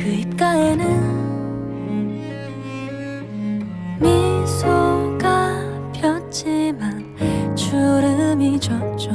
그 입가에는 미소가 폈지만 주름이 졌죠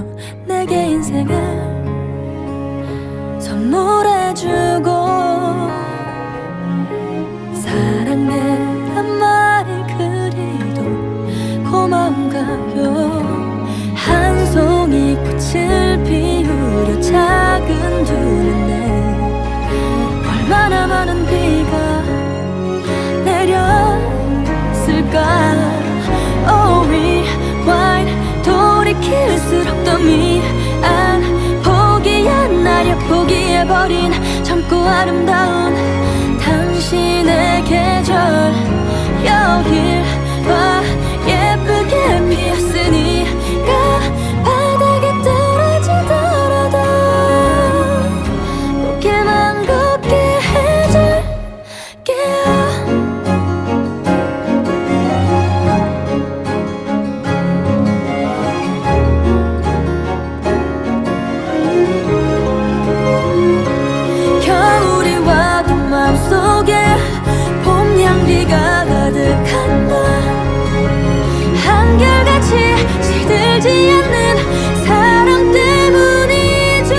젊고 아름다운 당신의 계절. 여길 봐 봄 향기가 가득한다 한결같이 시들지 않는 사랑 때문이죠.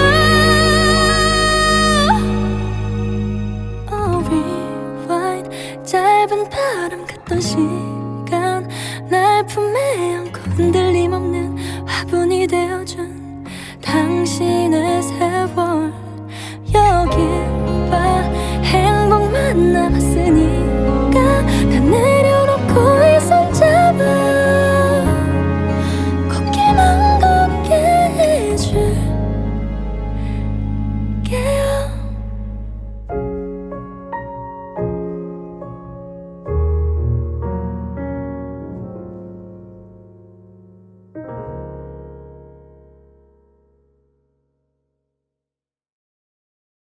Oh rewind 짧은 바람 같던 시간 날 품에 안고 흔들림 없는 화분이